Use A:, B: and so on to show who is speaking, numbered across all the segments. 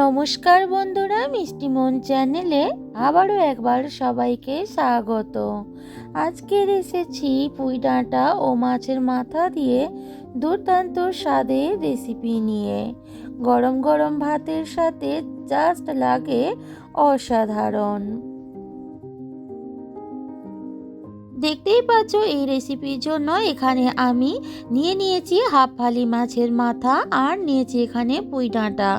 A: নমস্কার বন্ধুরা মিষ্টি মন চ্যানেলে আবারও একবার সবাইকে স্বাগত। আজকের এসেছি পুঁই ডাঁটা ও মাছের মাথা দিয়ে দুর্দান্ত স্বাদের রেসিপি নিয়ে। গরম গরম ভাতের সাথে জাস্ট লাগে অসাধারণ। দেখতেই পাচ্ছ, এই রেসিপির জন্য এখানে আমি নিয়ে নিয়েছি হাফ ফালি মাছের মাথা আর নিয়েছি এখানে পুঁই ডাঁটা।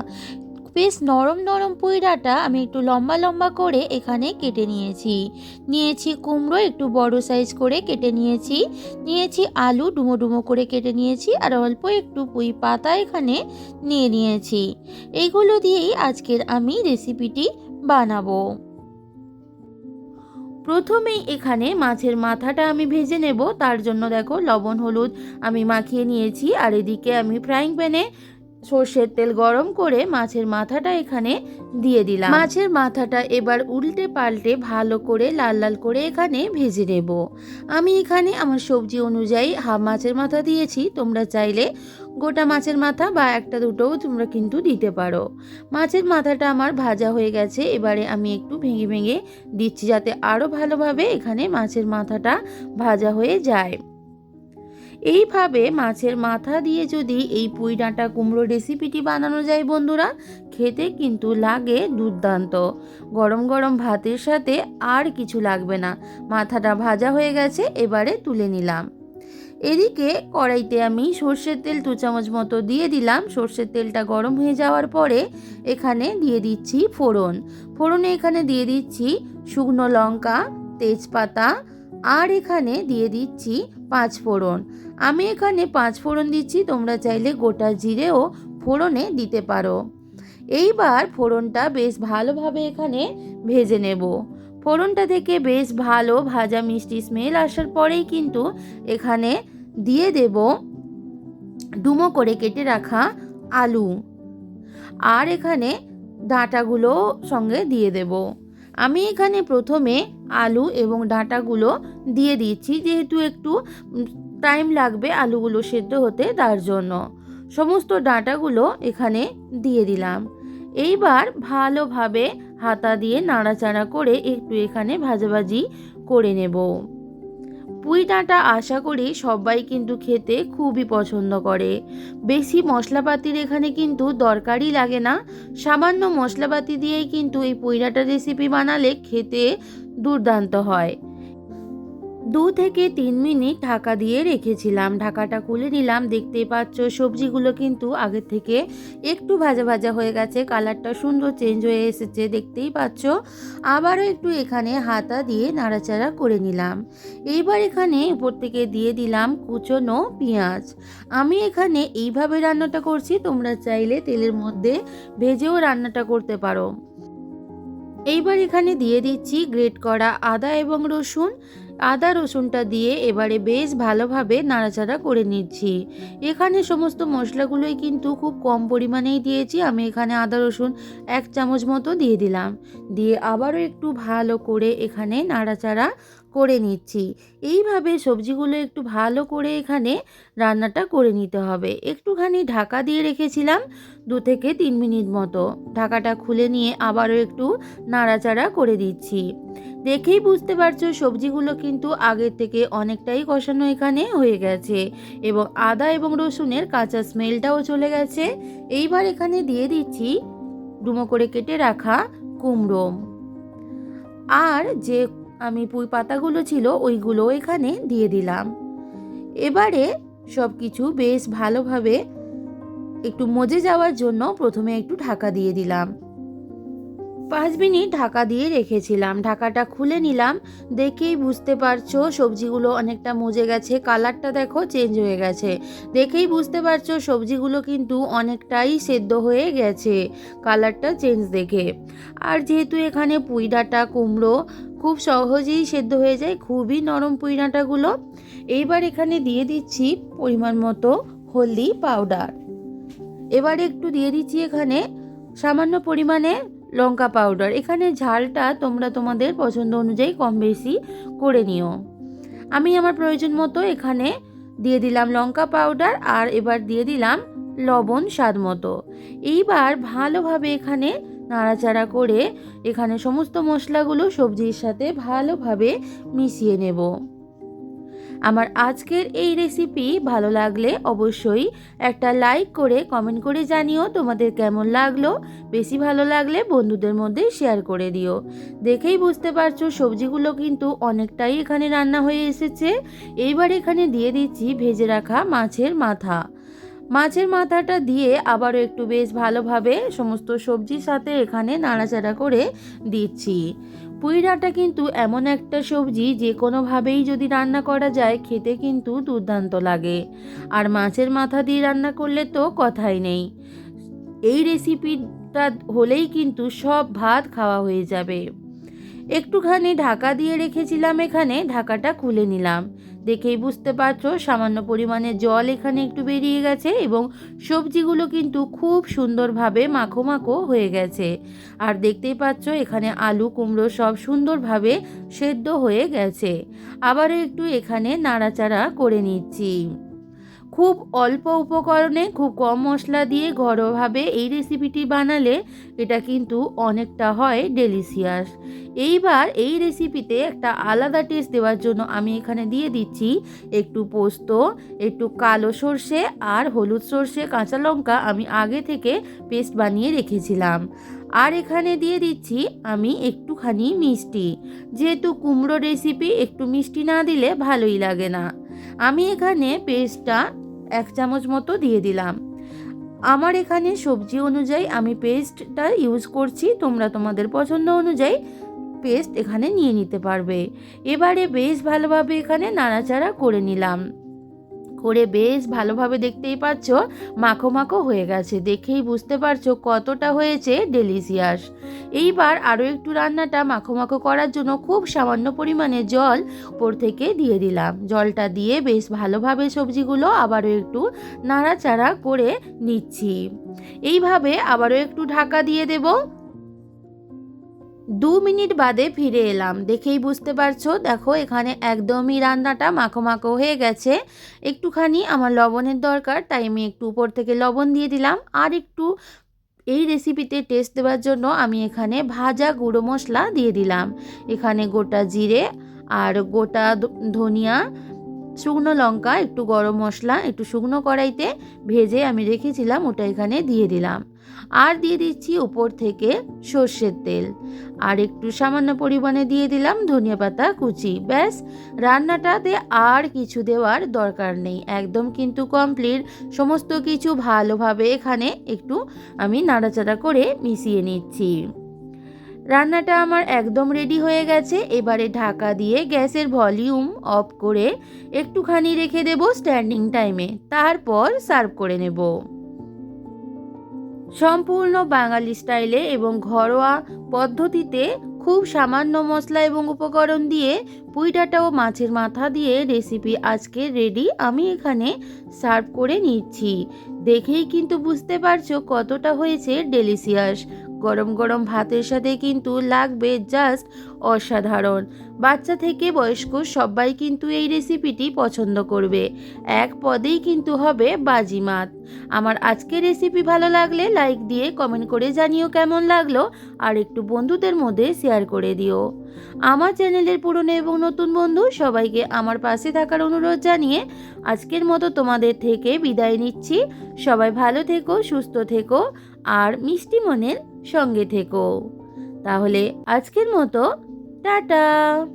A: বেশ নরম নরম পুঁইডাটা আমি একটু লম্বা লম্বা করে এখানে কেটে নিয়েছি। নিয়েছি কুমড়ো একটু বড় সাইজ করে কেটে নিয়েছি। নিয়েছি আলু ডুমো ডুমো করে কেটে নিয়েছি আর অল্প একটু পুঁই পাতা এখানে নিয়ে নিয়েছি। এইগুলো দিয়েই আজকের আমি রেসিপিটি বানাবো। প্রথমেই এখানে মাছের মাথাটা আমি ভেজে নেব। তার জন্য দেখো লবণ, হলুদ আমি মাখিয়ে নিয়েছি। আর এদিকে আমি ফ্রাইং প্যানে সর্ষের তেল গরম করে মাছের মাথাটা এখানে দিয়ে দিলাম। মাছের মাথাটা এবার উল্টে পাল্টে ভালো করে লাল লাল করে এখানে ভেজে নেব। আমি এখানে আমার সবজি অনুযায়ী হাফ মাছের মাথা দিয়েছি। তোমরা চাইলে গোটা মাছের মাথা বা একটা দুটোও তোমরা কিন্তু দিতে পারো। মাছের মাথাটা আমার ভাজা হয়ে গেছে। এবারে আমি একটু ভেঙে ভেঙে দিচ্ছি যাতে আরও ভালোভাবে এখানে মাছের মাথাটা ভাজা হয়ে যায়। এইভাবে মাছের মাথা দিয়ে যদি এই পুঁই ডাঁটা কুমড়ো রেসিপিটি বানানো যায় বন্ধুরা, খেতে কিন্তু লাগে দুর্দান্ত। গরম গরম ভাতের সাথে আর কিছু লাগবে না। মাথাটা ভাজা হয়ে গেছে, এবারে তুলে নিলাম। এদিকে কড়াইতে আমি সর্ষের তেল দু চামচ মতো দিয়ে দিলাম। সর্ষের তেলটা গরম হয়ে যাওয়ার পরে এখানে দিয়ে দিচ্ছি ফোড়ন। ফোড়নে এখানে দিয়ে দিচ্ছি শুকনো লঙ্কা, তেজপাতা, আর এখানে দিয়ে দিচ্ছি পাঁচ ফোড়ন। আমি এখানে পাঁচ ফোড়ন দিচ্ছি, তোমরা চাইলে গোটা জিরেও ফোড়নে দিতে পারো। এইবার ফোড়নটা বেশ ভালোভাবে এখানে ভেজে নেব। ফোড়নটা থেকে বেশ ভালো ভাজা মিষ্টি স্মেল আসার পরেই কিন্তু এখানে দিয়ে দেব ডুমো করে কেটে রাখা আলু। আর এখানে ডাঁটাগুলো সঙ্গে দিয়ে দেব। আমি এখানে প্রথমে আলু এবং ডাঁটাগুলো দিয়ে দিচ্ছি যেহেতু একটু টাইম লাগবে আলুগুলো সেদ্ধ হতে তার জন্য। সমস্ত ডাঁটাগুলো এখানে দিয়ে দিলাম। এইবার ভালোভাবে হাতা দিয়ে নাড়াচাড়া করে একটু এখানে ভাজাভাজি করে নেব। পুঁই ডাঁটা আশা করি সবাই কিন্তু খেতে খুবই পছন্দ করে। বেশি মশলাপাতির এখানে কিন্তু দরকারই লাগে না। সামান্য মশলাপাতি দিয়েই কিন্তু এই পুঁই ডাঁটা রেসিপি বানালে খেতে দুর্দান্ত হয়। দু থেকে তিন মিনিট ঢাকা দিয়ে রেখেছিলাম। ঢাকাটা খুলে নিলাম। দেখতেই পাচ্ছ, সবজিগুলো কিন্তু আগের থেকে একটু ভাজা ভাজা হয়ে গেছে। কালারটা সুন্দর চেঞ্জ হয়ে এসেছে, দেখতেই পাচ্ছ। আবারও একটু এখানে হাতা দিয়ে নাড়াচাড়া করে নিলাম। এইবার এখানে উপর থেকে দিয়ে দিলাম কুচনো পেঁয়াজ। আমি এখানে এইভাবে রান্নাটা করছি, তোমরা চাইলে তেলের মধ্যে ভেজেও রান্নাটা করতে পারো। এইবার এখানে দিয়ে দিচ্ছি গ্রেট করা আদা এবং রসুন। আদা, রসুনটা দিয়ে এবারে বেশ ভালোভাবে নাড়াচাড়া করে নিচ্ছি। এখানে সমস্ত মশলাগুলোই কিন্তু খুব কম পরিমাণেই দিয়েছি। আমি এখানে আদা, রসুন এক চামচ মতো দিয়ে দিলাম। দিয়ে আবারও একটু ভালো করে এখানে নাড়াচাড়া করে নিচ্ছি। এইভাবে সবজিগুলো একটু ভালো করে এখানে রান্নাটা করে নিতে হবে। একটুখানি ঢাকা দিয়ে রেখেছিলাম দু থেকে তিন মিনিট মতো। ঢাকাটা খুলে নিয়ে আবারও একটু নাড়াচাড়া করে দিচ্ছি। দেখেই বুঝতে পারছ সবজিগুলো কিন্তু আগের থেকে অনেকটাই কষানো এখানে হয়ে গেছে এবং আদা এবং রসুনের কাঁচা স্মেলটাও চলে গেছে। এইবার এখানে দিয়ে দিচ্ছি ডুমো করে কেটে রাখা কুমড়ো। আর যে আমি পুঁই পাতাগুলো ছিল ওইগুলো এখানে দিয়ে দিলাম। এবারে সব কিছু বেশ ভালোভাবে একটু মজে যাওয়ার জন্য প্রথমে একটু ঢাকা দিয়ে দিলাম। পাঁচ মিনিট ঢাকা দিয়ে রেখেছিলাম। ঢাকাটা খুলে নিলাম। দেখেই বুঝতে পারছ সবজিগুলো অনেকটা মজে গেছে, কালারটা দেখো চেঞ্জ হয়ে গেছে। দেখেই বুঝতে পারছ সবজিগুলো কিন্তু অনেকটাই সেদ্ধ হয়ে গেছে, কালারটা চেঞ্জ দেখে। আর যেহেতু এখানে পুঁই ডাঁটা, কুমড়ো খুব সহজেই সেদ্ধ হয়ে যায়, খুবই নরম পুঁই ডাঁটাগুলো এইবার এখানে দিয়ে দিচ্ছি পরিমাণ মতো হলদি পাউডার। এবার একটু দিয়ে দিচ্ছি এখানে সামান্য পরিমাণে লঙ্কা পাউডার। এখানে ঝালটা তোমরা তোমাদের পছন্দ অনুযায়ী কম বেশি করে নিও। আমি আমার প্রয়োজন মতো এখানে দিয়ে দিলাম লঙ্কা পাউডার আর এবার দিয়ে দিলাম লবণ স্বাদ মতো। এইবার ভালোভাবে এখানে নাড়াচাড়া করে এখানে সমস্ত মশলাগুলো সবজির সাথে ভালোভাবে মিশিয়ে নেব। আমার আজকের এই রেসিপি ভালো লাগলে অবশ্যই একটা লাইক করে কমেন্ট করে জানিও তোমাদের কেমন লাগল। বেশি ভালো লাগলে বন্ধুদের মধ্যে শেয়ার করে দিও। দেখেই বুঝতে পারছ সবজিগুলো কিন্তু অনেকটাই এখানে রান্না হয়ে এসেছে। এইবার এখানে দিয়ে দিচ্ছি ভেজে রাখা মাছের মাথা। মাছের মাথাটা দিয়ে আবারও একটু বেশ ভালোভাবে সমস্ত সবজির সাথে এখানে নাড়াচাড়া করে দিচ্ছি। পুঁইডাঁটা কিন্তু এমন একটা সবজি যে কোনোভাবেই যদি রান্না করা যায়, খেতে কিন্তু দুর্দান্ত লাগে। আর মাছের মাথা দিয়ে রান্না করলে তো কথাই নেই। এই রেসিপিটা হলেই কিন্তু সব ভাত খাওয়া হয়ে যাবে। একটুখানি ঢাকা দিয়ে রেখেছিলাম এখানে, ঢাকাটা খুলে নিলাম। দেখেই বুঝতে পারছ, সামান্য পরিমাণে জল এখানে একটু বেরিয়ে গেছে এবং সবজিগুলো কিন্তু খুব সুন্দরভাবে মাখো মাখো হয়ে গেছে। আর দেখতেই পাচ্ছ, এখানে আলু, কুমড়ো সব সুন্দরভাবে সেদ্ধ হয়ে গেছে। আবারও একটু এখানে নাড়াচাড়া করে নিচ্ছি। খুব অল্প উপকরণে খুব কম মশলা দিয়ে ঘরোয়াভাবে এই রেসিপিটি বানালে এটা কিন্তু অনেকটা হয় ডেলিশিয়াস এইবার এই রেসিপিতে একটা আলাদা টেস্ট দেওয়ার জন্য আমি এখানে দিয়ে দিচ্ছি একটু পোস্ত, একটু কালো সর্ষে আর হলুদ সর্ষে, কাঁচা লঙ্কা আমি আগে থেকে পেস্ট বানিয়ে রেখেছিলাম। আর এখানে দিয়ে দিচ্ছি আমি একটুখানি মিষ্টি। যেহেতু কুমড়ো রেসিপি একটু মিষ্টি না দিলে ভালোই লাগে না। আমি এখানে পেস্টটা এক চামচ মতো দিয়ে দিলাম। আমার এখানে সবজি অনুযায়ী আমি পেস্টটা ইউজ করছি, তোমরা তোমাদের পছন্দ অনুযায়ী পেস্ট এখানে নিয়ে নিতে পারবে। এবারে বেশ ভালোভাবে এখানে নাড়াচাড়া করে নিলাম। করে বেশ ভালোভাবে দেখতেই পাচ্ছ মাখো মাখো হয়ে গেছে। দেখেই বুঝতে পারছ কতটা হয়েছে ডেলিশিয়াস এইবার আরও একটু রান্নাটা মাখো মাখো করার জন্য খুব সামান্য পরিমাণে জল উপর থেকে দিয়ে দিলাম। জলটা দিয়ে বেশ ভালোভাবে সবজিগুলো আবারও একটু নাড়াচাড়া করে নিচ্ছি। এইভাবে আবারও একটু ঢাকা দিয়ে দেবো। দু মিনিট বাদে ফিরে এলাম। দেখেই বুঝতে পারছ, দেখো এখানে একদমই রান্নাটা মাখো মাখো হয়ে গেছে। একটুখানি আমার লবণের দরকার, তাই আমি একটু উপর থেকে লবণ দিয়ে দিলাম। আর একটু এই রেসিপিতে টেস্ট দেওয়ার জন্য আমি এখানে ভাজা গুঁড়ো মশলা দিয়ে দিলাম। এখানে গোটা জিরে আর গোটা ধনিয়া শুকনো লঙ্কা, একটু গরম মশলা, একটু শুকনো কড়াইতে ভেজে আমি রেখেছিলাম, ওটা এখানে দিয়ে দিলাম। আর দিয়ে দিচ্ছি উপর থেকে সর্ষের তেল। আর একটু সামান্য পরিমাণে দিয়ে দিলাম ধনিয়া পাতা, কুচি। ব্যাস, রান্নাটাতে আর কিছু দেওয়ার দরকার নেই। একদম কিন্তু কমপ্লিট সমস্ত কিছু ভালোভাবে এখানে একটু আমি নাড়াচাড়া করে মিশিয়ে নিচ্ছি। রান্নাটা আমার একদম রেডি হয়ে গেছে। এবারে ঢাকা দিয়ে গ্যাসের ভলিউম অফ করে একটুখানি রেখে দেব স্ট্যান্ডিং টাইমে তারপর সার্ভ করে নেব। সম্পূর্ণ বাঙালি স্টাইলে এবং ঘরোয়া পদ্ধতিতে খুব সামান্য মশলা এবং উপকরণ দিয়ে পুঁইডাটা ও মাছের মাথা দিয়ে রেসিপি আজকে রেডি আমি এখানে সার্ভ করে নিচ্ছি। দেখেই কিন্তু বুঝতে পারছ কতটা হয়েছে ডেলিশিয়াস গরম গরম ভাতের সাথে কিন্তু লাগবে জাস্ট অসাধারণ। বাচ্চা থেকে বয়স্ক সবাই কিন্তু এই রেসিপিটি পছন্দ করবে। এক পদেই কিন্তু হবে বাজিমাত আমার আজকের রেসিপি ভালো লাগলে লাইক দিয়ে কমেন্ট করে জানিও কেমন লাগল আর একটু বন্ধুদের মধ্যে শেয়ার করে দিও। আমার চ্যানেলের পুরনো এবং নতুন বন্ধু সবাইকে আমার পাশে থাকার অনুরোধ জানিয়ে আজকের মতো তোমাদের থেকে বিদায় নিচ্ছি। সবাই ভালো থেকো, সুস্থ থেকো। আর মিষ্টি মনের সঙ্গে থেকো। তাহলে আজকের মতো টাটা।